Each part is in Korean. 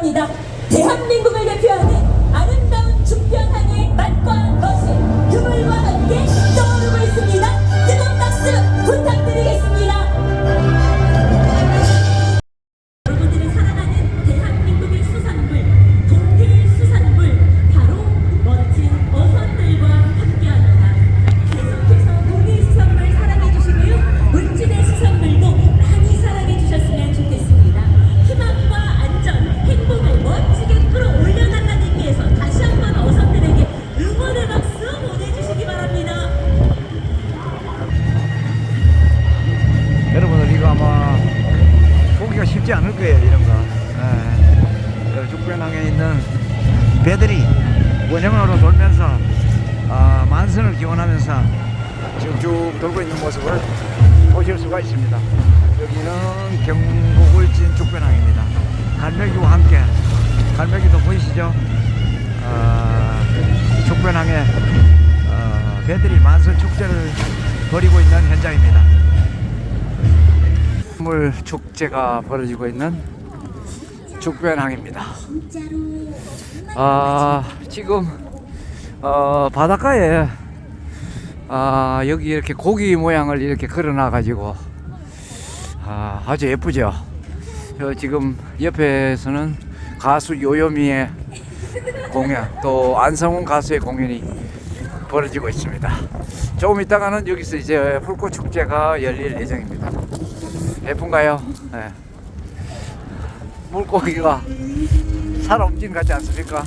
바랍니다. 대한민국을 대표하는 쉽지 않을 거예요 이런 거. 예. 죽변항에 있는 배들이 원형으로 돌면서 아, 만선을 기원하면서 지금 쭉 돌고 있는 모습을 보실 수가 있습니다. 여기는 경북 울진 죽변항입니다. 갈매기와 함께 갈매기도 보이시죠? 아, 죽변항에 어, 배들이 만선 축제를 벌이고 있는 현장입니다 물 축제가 벌어지고 있는 죽변항입니다. 아 지금 어, 바닷가에 아, 여기 이렇게 고기 모양을 이렇게 걸어놔 가지고 아, 아주 예쁘죠. 저 지금 옆에서는 가수 요요미의 공연 또 안성훈 가수의 공연이 벌어지고 있습니다. 조금 있다가는 여기서 이제 불꽃 축제가 열릴 예정입니다. 예쁜가요? 네. 물고기가 살 엄진 같지 않습니까?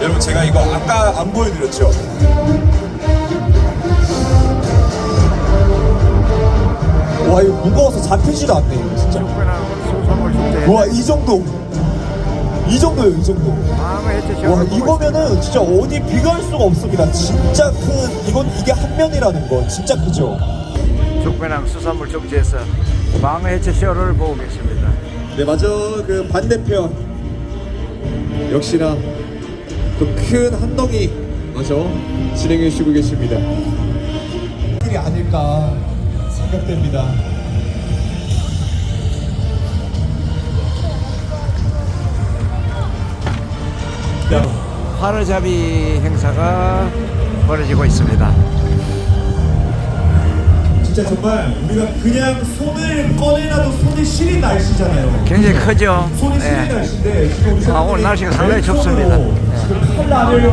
여러분 제가 이거 아까 안 보여드렸죠? 와 이거 무거워서 잡히지도 않네 이거 진짜. 와 이 정도 이 정도요 이 정도 와 이거면은 진짜 어디 비교할 수가 없습니다 진짜 큰 이건 이게 한 면이라는 거 진짜 크죠 죽변항 수산물 축제에서 마음의 해체 쇼를 보고 계십니다. 네 맞아 그 반대편 역시나 또 큰 한덩이 맞아 진행해 주시고 계십니다 일이 아닐까 생각됩니다 화르잡이 행사가 벌어지고 있습니다. 진짜 정말 우리가 그냥 손을 꺼내놔도 손이 시린 날씨잖아요 굉장히 크죠? 손이 시린 네. 날씨인데 지금 우리 아, 오늘 날씨가 상당히 왼손으로 춥습니다. 지금 칼날을